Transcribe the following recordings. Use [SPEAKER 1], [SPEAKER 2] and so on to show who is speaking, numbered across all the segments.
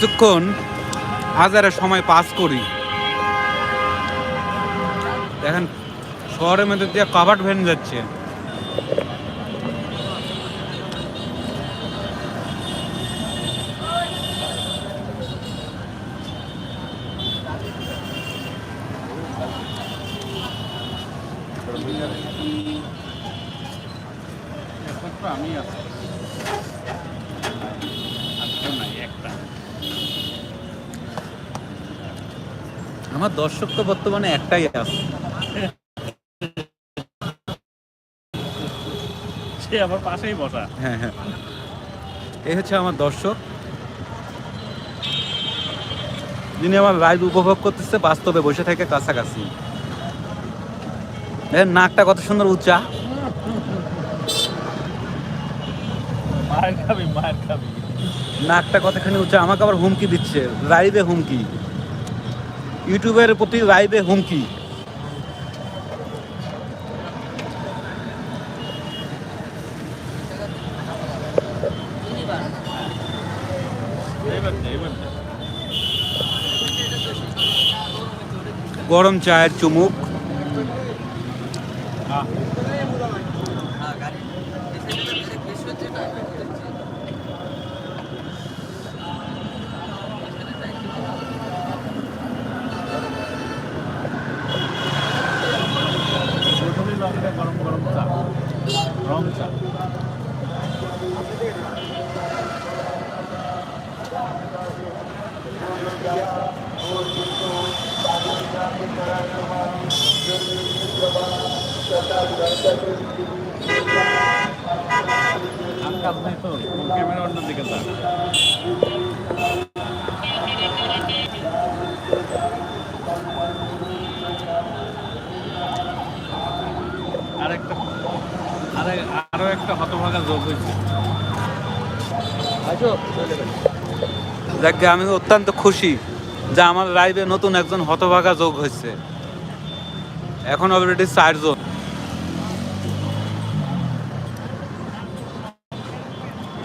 [SPEAKER 1] কিছুক্ষণ হাজারে সময় পাস করি। দেখেন শহরের মধ্যে দিয়ে কাভার্ড ভ্যান যাচ্ছে আমি আছি একটা আমার দর্শক তো বর্তমানে একটাই আছে।
[SPEAKER 2] সে আমার পাশেই বসা।
[SPEAKER 1] হ্যাঁ হ্যাঁ। এই হচ্ছে আমার দর্শক। যিনি আমার লাইভ উপভোগ করতেছে বাস্তবে বসে থেকে কাছাকাছি। নাকটা কত সুন্দর উঁচা। নাকটা কতখানি উঁচা আমাকে আবার হুমকি দিচ্ছে। লাইভে হুমকি। ইউটিউবের প্রতি লাইভে হুমকি। গরম চায়ের চুমুক
[SPEAKER 2] আহ, প্রথমেই লঙ্কা গরম গরম চা রং চা আটকাপ নাই তো ক্যামেরা অন্য দিকে যা আরেকটা আরে আরও একটা হতভাগা যোগ হয়েছে।
[SPEAKER 1] যাকে আমি অত্যন্ত খুশি যে আমার লাইভে নতুন একজন হতভাগা যোগ হয়েছে। এখন অলরেডি চারজন।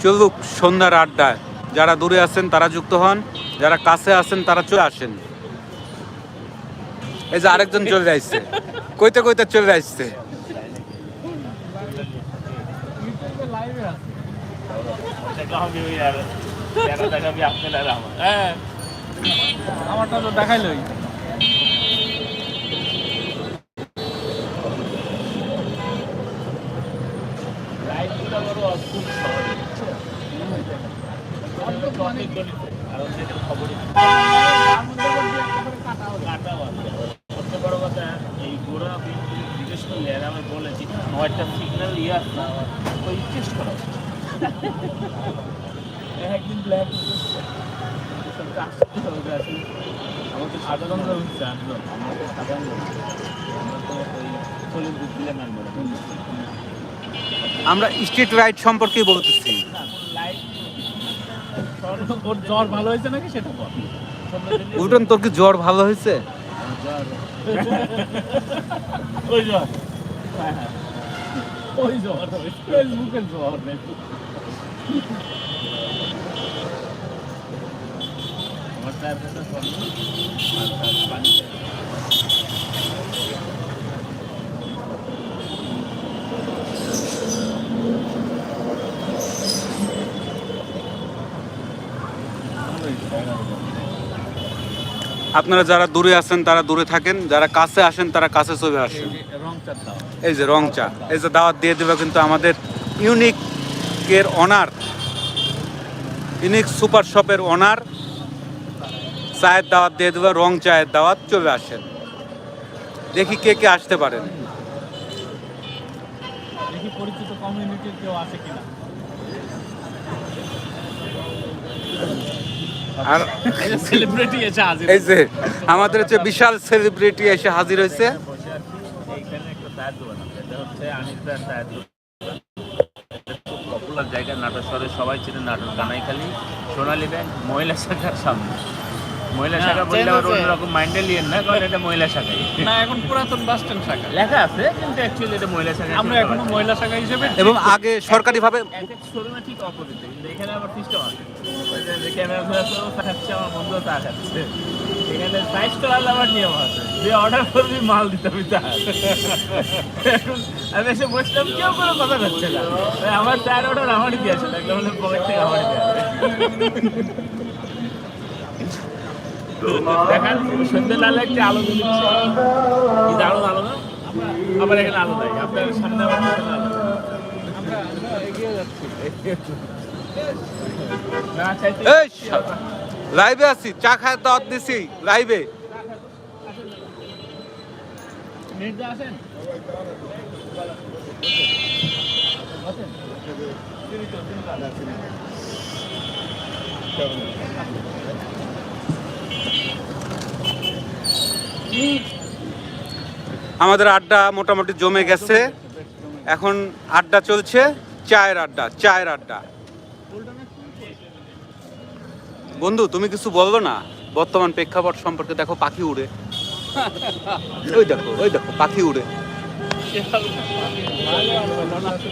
[SPEAKER 1] চলুক সন্ধ্যার আড্ডায়। যারা দূরে আছেন তারা যুক্ত হন। যারা কাছে আছেন তারা চলে আসেন। এই যে আরেকজন চলে আসছে। কইতে কইতে চলে আসছে।
[SPEAKER 2] আমারটা তো দেখাইলই। লাইটগুলো বড় অদ্ভুত শহরে কারণ যেটা খবরে কাটাও আছে সবচেয়ে বড় কথা এই গোড়া বিন্দু জিজ্ঞেস করলে আর আমি বলেছি নয়টা সিগন্যাল ইয়ে আছে না ওই টেস্ট করা উচিত। একদিন ব্ল্যাক হচ্ছে সাধারণ আমরা তো ওই চল্লিশ দিলে মানবো
[SPEAKER 1] আমরা স্ট্রিট রাইড সম্পর্কে বলতেছি।
[SPEAKER 2] লাইট ওর জ্বর ভালো হয়েছে নাকি সেটা বল।
[SPEAKER 1] উল্টন তোর কি জ্বর ভালো হয়েছে?
[SPEAKER 2] ওই জ্বর। হ্যাঁ, হ্যাঁ। ওই জ্বর ফেসবুকের জ্বর
[SPEAKER 1] আপনারা যারা দূরে আছেন, তারা দূরে থাকেন। যারা কাছে আসেন, তারা কাছে চলে আসেন। এই যে রং চা, এই যে দাওয়াত দিয়ে দেবে কিন্তু আমাদের ইউনিক এর অনার ইউনিক সুপার শপের অনার চায়ের দাওয়াত দিয়ে দেবে রং চায়ের দাওয়াত চলে আসেন দেখি কে কে আসতে পারেন আর
[SPEAKER 2] সেলিব্রিটি এসে হাজির
[SPEAKER 1] এই যে আমাদের হচ্ছে বিশাল সেলিব্রিটি এসে হাজির হয়েছে।
[SPEAKER 2] পপুলার জায়গা নাটোর শহরে সবাই চেনে নাটোর কানাইখালি সোনালী ব্যাংক মহিলা শাখার সামনে। মহিলা
[SPEAKER 3] হ্যাঁ,
[SPEAKER 2] শাখা বললে
[SPEAKER 3] change
[SPEAKER 2] আবার অন্যরকম মাইন্ডে লিয়েন না কারণ এটা মহিলা শাখাই।
[SPEAKER 3] না এখন পুরাতন বাস স্ট্যান্ড শাখা।
[SPEAKER 2] লেখা আছে কিন্তু অ্যাকচুয়ালি এটা মহিলা শাখা
[SPEAKER 3] আমরা এখনও মহিলা শাখা হিসেবে
[SPEAKER 1] এবং আগে সরকারিভাবে
[SPEAKER 2] শোরুমে ঠিক অপোজিটে কিন্তু এখানে আবার সিস্টেম আছে। ক্যামেরা ঘোরা তো খাচ্ছে আমার বন্ধু তা খাচ্ছে। এখানে সাইজ করার আবার নিয়ম আছে। যে অর্ডার করবি মাল দিতে হবে এখন আমি এসে বসলাম কেউ কোনো কথা হচ্ছে না। আমার চার অর্ডার আমারই দিয়ে আসে লাগলে পকেট থেকে আমারই দিয়ে। তো দেখান সন্ধ্যে লালে একটা আলো দিচ্ছে এই যে আলো আলো না? আবার এখানে আলো নাই আপনার সামনে আবার আলো না চাইতে
[SPEAKER 1] এই লাইভে আছি চা খায় দাওয়াত দিছি লাইভে। আমাদের আড্ডা মোটামুটি জমে গেছে। এখন আড্ডা চলছে, চায়ের আড্ডা চায়ের আড্ডা। বন্ধু, তুমি কিছু বলল না? বর্তমান প্রেক্ষাপট সম্পর্কে দেখো, পাখি উড়ে। ওই দেখো ওই দেখো, পাখি উড়ে
[SPEAKER 3] বলা হলো চা বলা হলো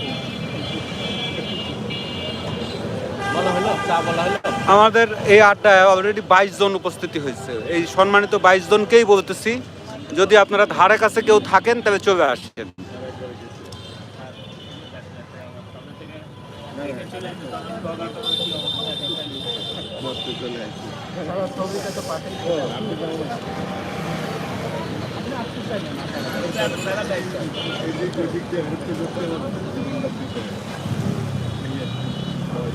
[SPEAKER 1] আমাদের এই আড্ডায় অলরেডি বাইশ জন উপস্থিতি হয়েছে। এই সম্মানিত বাইশ জনকেই বলতেছি, যদি আপনারা ধারে কাছে কেউ থাকেন, তাহলে চলে আসেন।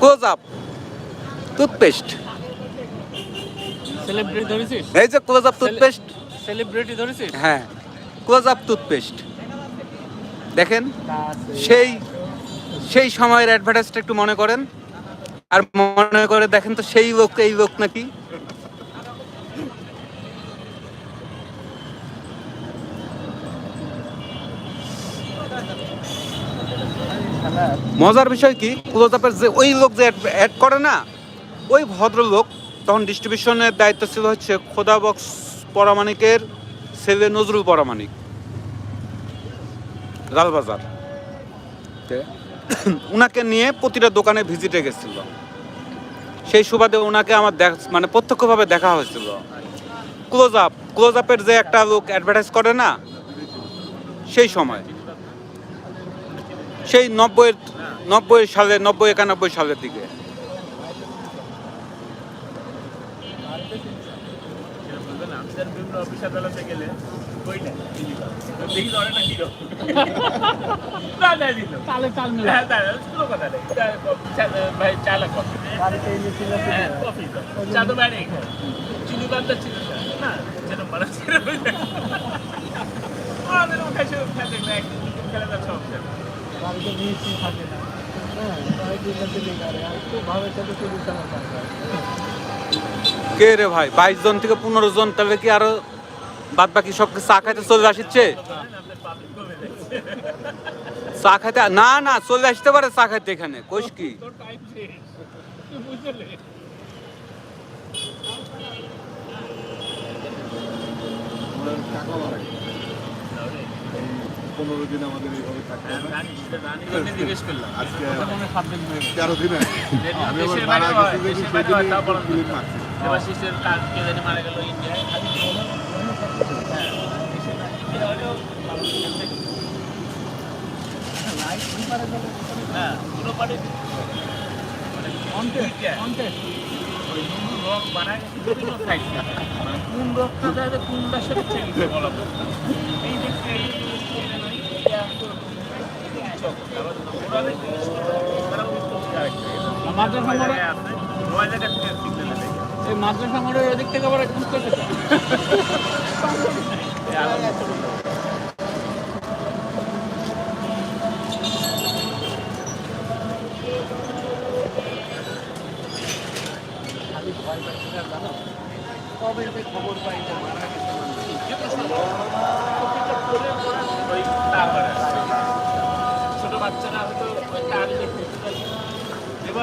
[SPEAKER 1] ক্লোজ আপ টুথপেস্ট
[SPEAKER 3] সেলিব্রিটি ধরেছিস?
[SPEAKER 1] এই যে ক্লোজ আপ টুথপেস্ট
[SPEAKER 3] সেলিব্রিটি ধরেছিস?
[SPEAKER 1] হ্যাঁ ক্লোজ আপ টুথপেস্ট দেখেন সেই সেই সময়ের অ্যাডভার্টাইজটা একটু মনে করেন। আর মনে করে দেখেন তো সেই লোক এই লোক নাকি? মজার বিষয় কি? ক্লোজআপের যে ওই লোক যে অ্যাড করে না, ওই ভদ্রলোক তখন ডিস্ট্রিবিউশনের দায়িত্ব ছিল হচ্ছে খোদা বক্স পরামানিকের ছেলে নজরুল পরামানিক লালবাজার। তে উনাকে নিয়ে প্রতিটা দোকানে ভিজিটে গেছিল। সেই সুবাদে ওনাকে আমার দেখ মানে প্রত্যক্ষভাবে দেখা হয়েছিল। ক্লোজ আপ, ক্লোজ আপের যে একটা লোক অ্যাডভার্টাইজ করে না, সেই সময়। সেই নব্বই নব্বই সালে নব্বই একানব্বই সালের দিকে।
[SPEAKER 2] আমাদের বিভিন্ন অফিস আদালতে গেলে ওইটা দেখি তো অনেকটা কীরকম না না দিল
[SPEAKER 3] চালে চাল মিলে
[SPEAKER 2] হ্যাঁ তাই কোনো কথা নেই চা কফি, চা- ভাই চা না কফি হ্যাঁ কফি তো। চা তো বাইরে খায় চিনি বাদটা চিনি চা না যেন মারা ছিল আমাদের মুখে সে খেতে দেখ খেলে তার সমস্যা নেই।
[SPEAKER 3] বাড়িতে মিষ্টি থাকে না। হ্যাঁ
[SPEAKER 1] কে রে ভাই? বাইশ জন থেকে পনেরো জন তাহলে কি আরও বাদ বাকি সব চা খাইতে চলে আসছে? চা খাইতে না না চলে আসতে পারে চা খাইতে এখানে কোষ কি?
[SPEAKER 2] তোর টাইম শেষ তুই বুঝলে
[SPEAKER 4] পনেরো দিন আমাদের এইভাবে থাকতে আজকে তেরো দিনে আমি আবার মারা গেছি দেখি সেদিনই মারছি।
[SPEAKER 2] এবার কাজ কে জানি মারা গেল ইন্ডিয়ায় হ্যাঁ, পারে রক বানায় বিভিন্ন সাইজ মানে কোন রকটা দেয় কোনটার সাথে চেঞ্জ বলা এই যে এই এটা তো আবার ওরা দেখি তারা উত্তর আরেকটা
[SPEAKER 3] আমাদের
[SPEAKER 2] নয়
[SPEAKER 3] মাদ্রাসা মোড়ের ওদিক থেকে আবার কবে খবর পাই?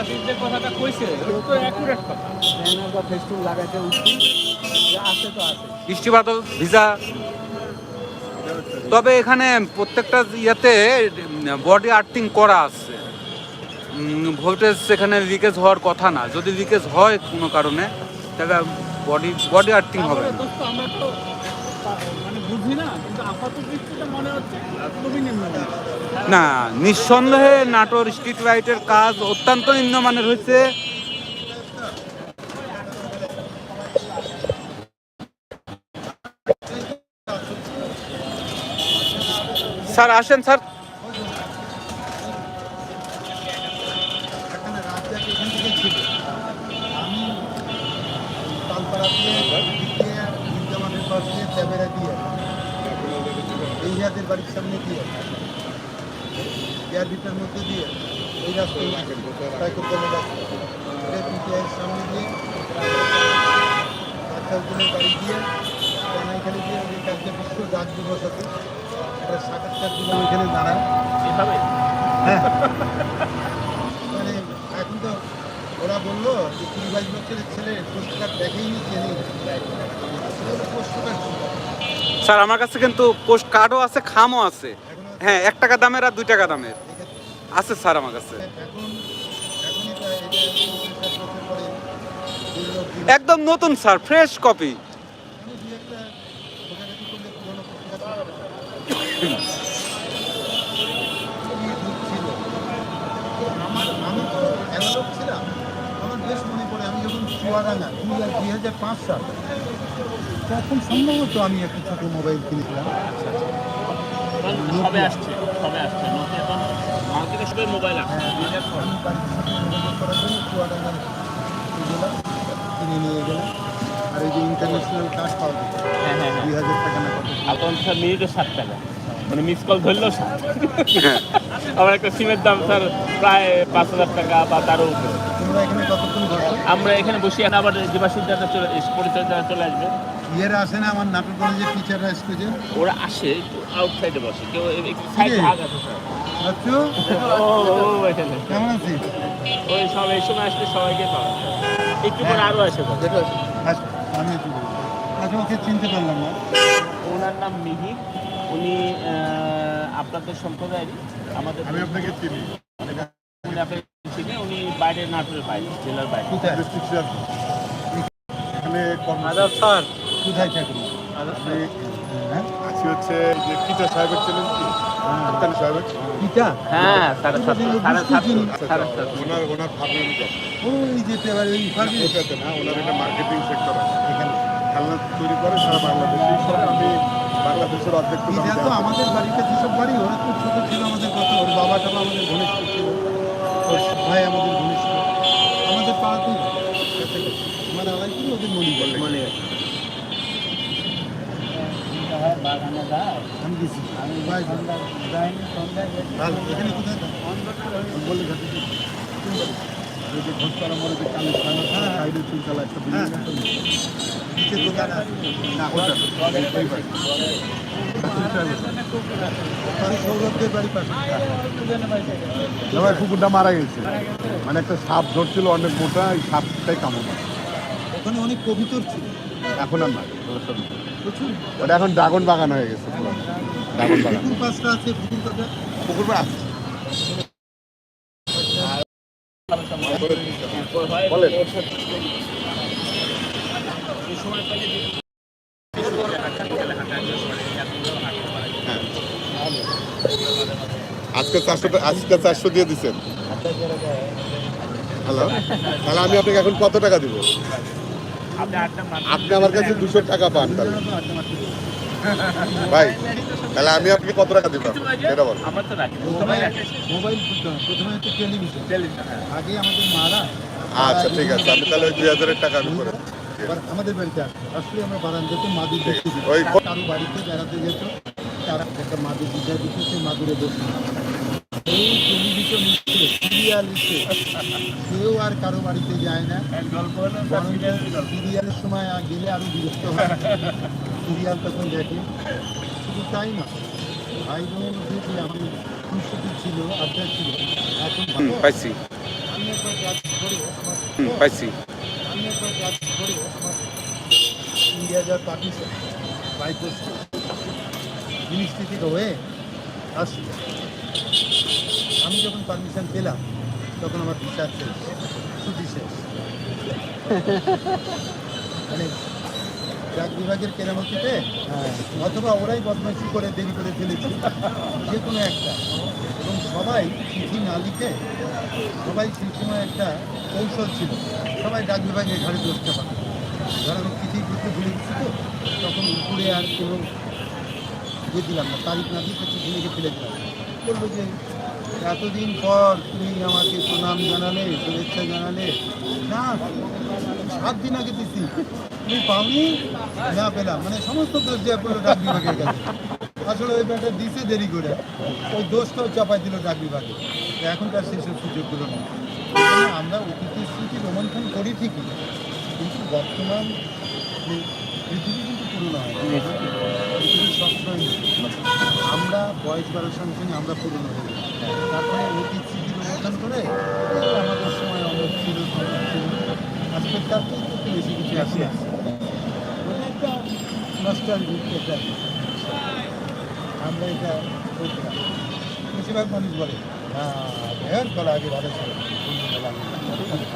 [SPEAKER 2] দেবাশিস যে কথাটা কইছে তো অ্যাকুরেট কথা।
[SPEAKER 3] ব্যানার বা ফেস্টুন লাগাইতে উঠছি আছে তো আছে।
[SPEAKER 1] বৃষ্টি বাদল ভিজা। তবে এখানে প্রত্যেকটা ইয়েতে বডি আর্থিং করা আছে। ভোল্টেজ এখানে লিকেজ হওয়ার কথা না। যদি লিকেজ হয় কোনো কারণে তাহলে বডি বডি আর্থিং হবে না।
[SPEAKER 3] আমরা তো মানে না
[SPEAKER 1] না নিঃসন্দেহে নাটোর স্ট্রিট লাইটের কাজ অত্যন্ত নিম্নমানের হয়েছে। স্যার আসেন স্যার
[SPEAKER 5] এখানে রাজ্জাক এখান থেকে ছিল আমি তালপাড়া দিয়ে দিক দিয়ে নিজামানের পাশ দিয়ে ক্যামেরা দিয়ে এই হাতের বাড়ির সামনে দিয়ে এয়ার ভিটার মধ্যে দিয়ে এই রাস্তায় রাস্তা এটা পিটিআইয়ের সামনে দিয়ে উদ্দিনের বাড়ি দিয়ে কানাইখালি দিয়ে ওই কাজটা বিশ্ব ডাক দিবস আছে একটা সাক্ষাৎকার দিলাম ওইখানে দাঁড়ায়।
[SPEAKER 2] এভাবে?
[SPEAKER 5] মানে এখন তো ওরা বলল যে কুড়ি বাইশ বছরের ছেলে পোস্ট কার্ড দেখেইনি চেনে পোস্ট কার্ড
[SPEAKER 1] স্যার, আমার কাছে কিন্তু পোস্ট কার্ডও আছে, খামও আছে। হ্যাঁ এক টাকা দামের আর দুই টাকা দামের। আছে স্যার আমার কাছে। একদম নতুন স্যার, ফ্রেশ কপি।
[SPEAKER 5] চুয়াডাঙ্গা দুই দুই হাজার পাঁচ সাল। তখন সম্ভবত আমি একটা ছোটো মোবাইল কিনেছিলাম।
[SPEAKER 2] আসছে? আসছে? মোবাইল আসছে
[SPEAKER 5] চুয়াডাঙ্গা গেলাম কিনে নিয়ে গেলাম। আর এই যে ইন্টারন্যাশনাল কার্ড পাওয়া যায়
[SPEAKER 2] হ্যাঁ হ্যাঁ হ্যাঁ।
[SPEAKER 5] দুই হাজার টাকা না কত?
[SPEAKER 2] এখন মিনিটে ষাট টাকা। মানে মিস কল ধরলেও ষাট আমার একটা সিমের দাম স্যার প্রায় পাঁচ হাজার টাকা বা তারও উপরে।
[SPEAKER 5] তোমরা এখানে কতক্ষণ
[SPEAKER 2] আমরা এখানে বসে এখন আবার দেবাশিস দাদা চলে এস- পরিচয় দাদা চলে আসবে।
[SPEAKER 5] ইয়েরা আসে না আমার নাটক টিচাররা স্কুলে?
[SPEAKER 2] ওরা আসে আউটসাইডে বসে। কেউ সাইড
[SPEAKER 5] কিরে?
[SPEAKER 2] ভাগ আছে।
[SPEAKER 5] আচ্ছা। কেমন আছিস?
[SPEAKER 2] ওই সব এই সময় আসলে সবাইকে পাওয়া একটু পরে আরও আসে
[SPEAKER 5] আচ্ছা আমি আচ্ছা ওকে চিনতে পারলাম না।
[SPEAKER 2] ওনার নাম উনি আপনাদের সম্প্রদায়েরই। আমাদের
[SPEAKER 4] আমি আপনাকে চিনি।
[SPEAKER 2] উনি আপনাকে চিনে। উনি বাইরে নাটোরের বাইরে জেলার বাইরে।
[SPEAKER 5] কোথায়?
[SPEAKER 4] ডিস্ট্রিক্ট স্যার এখানে কর্ম
[SPEAKER 1] স্যার।
[SPEAKER 5] কোথায় চাকরি হ্যাঁ?
[SPEAKER 4] আছি হচ্ছে যে কিটা সাহেবের ছিলেন কি
[SPEAKER 5] পিতা?
[SPEAKER 2] হ্যাঁ সাড়ে সাতশো সাড়ে সাতশো
[SPEAKER 4] ওনার ওনার ফার্মের
[SPEAKER 5] ওই যেতে পারে ওই
[SPEAKER 4] ওটাতে না ওনার একটা মার্কেটিং সেক্টর আছে।
[SPEAKER 5] এখানে।
[SPEAKER 4] খেলনা তৈরি করে সারা বাংলাদেশে। আমি বাংলাদেশের অর্ধেক
[SPEAKER 5] পিতা। আমাদের বাড়িতে যেসব বাড়ি ওরা খুব ছোট ছিল আমাদের কত। ওর বাবা টাবা আমাদের ঘনিষ্ঠ ছিল। ভাই আমাদের ঘনিষ্ঠ। আমাদের পাড়াতেই কাছাকাছি আলাই কি ওদের মনে বলে
[SPEAKER 2] মনে
[SPEAKER 5] আমি গেছি।
[SPEAKER 3] আমি
[SPEAKER 5] ভাই
[SPEAKER 3] সন্ধ্যা যাইনি সন্ধ্যায় গেছি।
[SPEAKER 4] ওই যে ঘোষপাড়া মোড়ে যে কালী থানা
[SPEAKER 5] হ্যাঁ।
[SPEAKER 4] সাইডে তিনতলা একটা
[SPEAKER 5] হ্যাঁ।
[SPEAKER 4] বিল্ডিং
[SPEAKER 5] নিচে দোকান আছে।
[SPEAKER 4] না ওটা কুকুরটা মারা গেছে। মানে একটা সাপ ধরছিল অনেক মোটা এই সাপটাই কামড়
[SPEAKER 5] ওখানে অনেক কবিতর ছিল।
[SPEAKER 4] এখন আর নাই ওটা এখন ড্রাগন বাগান হয়ে গেছে ড্রাগন বাগান।
[SPEAKER 5] পুকুর আছে পুকুর
[SPEAKER 4] আছে বলেন আজকে চারশো আজকে চারশো দিয়ে দিচ্ছেন হ্যালো তাহলে আমি আপনাকে এখন কত টাকা দিব?
[SPEAKER 2] আপনি
[SPEAKER 4] আপনি আমার কাছে দুশো টাকা পান তাহলে। ভাই তাহলে আমি আপনাকে কত টাকা দিব এটা বল।
[SPEAKER 2] হ্যাঁ।
[SPEAKER 5] আগে আমাদের মারা
[SPEAKER 4] আচ্ছা ঠিক আছে। আমি তাহলে দুই হাজারের টাকা আমি করে
[SPEAKER 5] আমাদের বাড়িতে আসলে আমরা বারান্দাতে মাদুর দেখতে
[SPEAKER 4] ওই
[SPEAKER 5] কারও বাড়িতে বেড়াতে যেত তারা একটা মাদুর দিতে দিত সেই মাদুরে বসে এই টেলিভিশন কেউ আর কারও বাড়িতে যায় না।
[SPEAKER 2] সিরিয়ালের
[SPEAKER 5] সময় আর গেলে আরও বিরক্ত হয়। সিরিয়াল তখন দেখে। শুধু তাই না ভাই বোনের মধ্যে যে আমি খুশি ছিল আড্ডা ছিল এখন
[SPEAKER 1] পাইছি।
[SPEAKER 5] আমি একবার কাজ করে আমার
[SPEAKER 1] হুম পাইছি।
[SPEAKER 5] আমি একবার কাজ করে আমার ইন্ডিয়া যাওয়ার পাঠিয়েছে বাই পোস্ট মিনিস্ট্রি থেকে হয়ে আমি যখন পারমিশন পেলাম তখন আমার বিচার শেষ ছুটি শেষ। মানে ডাক বিভাগের কেরামতিতে? অথবা ওরাই বদমাইশি করে দেরি করে ফেলেছে। যে কোনো একটা। এবং সবাই চিঠি না লিখে সবাই সেই সময় একটা কৌশল ছিল। সবাই ডাক বিভাগের ঘরে দোষটা পাবে ধর আমি চিঠি লিখতে ভুলে গেছি তো তখন উপরে আর কোনো ইয়ে দিলাম না। তারিখ না দিয়ে চিঠি লিখে ফেলে দিলাম। বলব যে এতদিন পর তুমি আমাকে প্রণাম জানালে শুভেচ্ছা জানালে। না সাত দিন আগে দিছি। তুমি পাওনি? না পেলাম। মানে সমস্ত দোষ দেওয়া পড়ল ডাক বিভাগের কাছে। আসলে ওই ব্যাপারটা দিছে দেরি করে। ওই দোষটাও চাপাই দিল ডাক বিভাগে। এখনকার সেসব সুযোগগুলো নেই। আমরা অতীতের স্মৃতি রোমন্থন করি ঠিকই। কিন্তু বর্তমান পৃথিবী কিন্তু পুরনো হয় পৃথিবী সবসময়। আমরা বয়স বাড়ার সঙ্গে সঙ্গে আমরা পুরনো যাই তারপরে অতীত স্মৃতি রোমন্থন করে আমাদের সময় অনেক ছিল। আজকের তার থেকে একটু বেশি কিছু ওটা একটা নস্টালজিক একটা আমরা এটা করতাম বেশিরভাগ মানুষ বলে হ্যাঁ করা আগে ভালো ছিল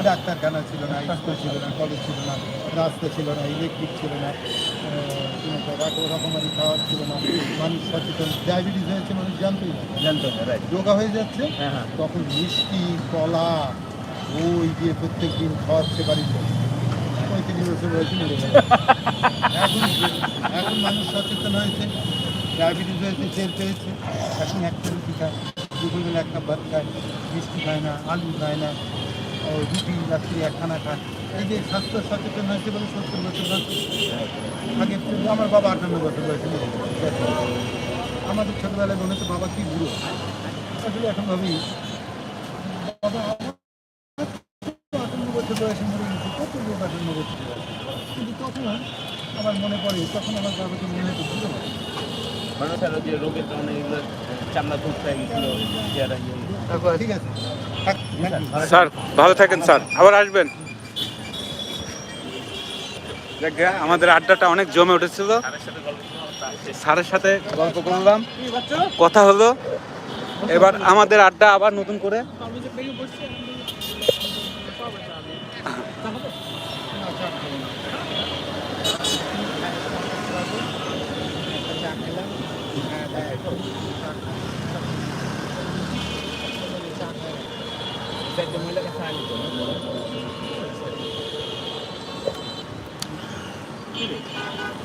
[SPEAKER 5] ডাক্তারখানা ছিল না স্কুল ছিল না কলেজ ছিল না রাস্তা ছিল না ইলেকট্রিক ছিল না রকমারি খাওয়ার ছিল না মানুষ সচেতন ডায়াবেটিস হয়েছে মানুষ জানতেই না
[SPEAKER 2] জানতো না রাইট
[SPEAKER 5] যোগা হয়ে যাচ্ছে
[SPEAKER 2] হ্যাঁ হ্যাঁ।
[SPEAKER 5] তখন মিষ্টি কলা ওই দিয়ে প্রত্যেক দিন খাওয়াচ্ছে বাড়িতে পঁয়ত্রিশ বছর বয়সে এখন এখন মানুষ সচেতন হয়েছে ডায়াবেটিস হয়েছে চের পেয়েছে এখন একটা খায়, দুপুরবেলা একটা ভাত খায়, মিষ্টি খায় না, আলু খায় না রুটি রাত্রি একখানা খায়। এই স্বাস্থ্য সচেতন হয়েছে বলে সত্তর বছর আগে আমার বাবা আটান্ন বছর বয়সে আমাদের ছোটবেলায় মনে হতো বাবা কি বুড়ো। আসলে এখন ভাবি, বাবা আমার আটান্ন বছর বয়সে মরে গেছে কত লোক আটান্ন বছর বয়সে তখন আমার মনে পড়ে তখন আমার বাবাকে মনে
[SPEAKER 2] আরও যে রোগের কারণে এগুলো চামড়া ধূপ গেছিল ইয়ে
[SPEAKER 5] ঠিক আছে.
[SPEAKER 1] স্যার ভালো থাকেন স্যার। আবার আসবেন। আমাদের আড্ডাটা অনেক জমে উঠেছিল। স্যারের সাথে গল্প করলাম। কথা হলো এবার আমাদের আড্ডা আবার নতুন করে।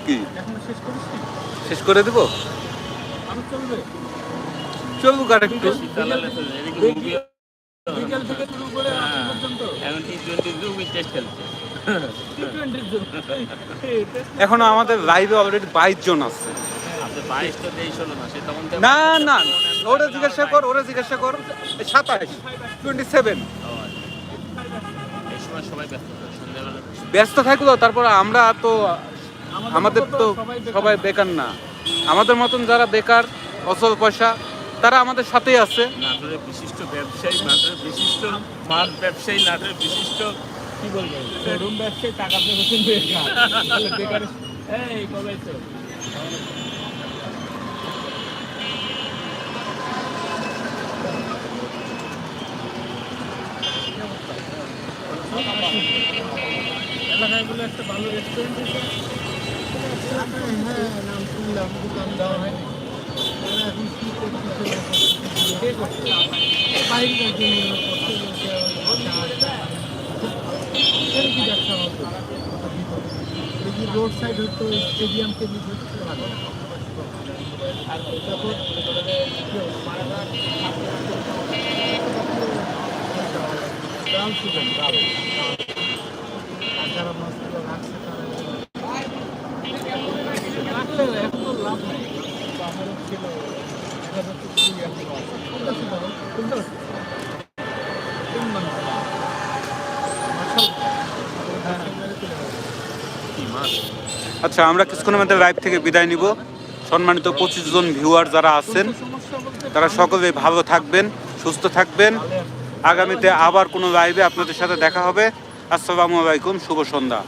[SPEAKER 1] কি?
[SPEAKER 5] শেষ
[SPEAKER 1] করে দেবো?
[SPEAKER 5] চলবে
[SPEAKER 1] চলুক আর একটু?
[SPEAKER 5] বিকেল থেকে শুরু করে
[SPEAKER 2] টি টোয়েন্টি টেস্ট খেলছে
[SPEAKER 1] এখনও আমাদের লাইভে অলরেডি বাইশ জন আছে।
[SPEAKER 2] না
[SPEAKER 1] না ওরা জিজ্ঞাসা কর ওরা জিজ্ঞাসা কর সাতাশ টোয়েন্টি সেভেন।
[SPEAKER 2] এই ব্যস্ত থাকে
[SPEAKER 1] থাকল তারপর আমরা তো আমাদের তো সবাই বেকার না। আমাদের মতন যারা বেকার অসল পয়সা তারা আমাদের সাথেই আছে।
[SPEAKER 2] নাটোরের বিশিষ্ট ব্যবসায়ী নাটোরের বিশিষ্ট মাছ ব্যবসায়ী নাটোরের বিশিষ্ট কি বলব?
[SPEAKER 3] শোরুম ব্যবসায় টাকা বেকার। তাহলে বেকার এই কবে তো এলাকায় বলে একটা ভালো রেস্টুরেন্ট
[SPEAKER 5] হ্যাঁ নাম শুনলাম। দোকান দেওয়া হয় এখন কি
[SPEAKER 3] করছে
[SPEAKER 5] বাইরে কি ব্যবসা হতো রোড সাইড হতো স্টেডিয়ামকে হচ্ছে ভালো আর তারপর
[SPEAKER 1] আচ্ছা আমরা কিছুক্ষণের মধ্যে লাইভ থেকে বিদায় নিব। সম্মানিত পঁচিশ জন ভিউয়ার যারা আছেন, তারা সকলে ভালো থাকবেন, সুস্থ থাকবেন। আগামীতে আবার কোনো লাইভে আপনাদের সাথে দেখা হবে। আসসালামু আলাইকুম শুভ সন্ধ্যা।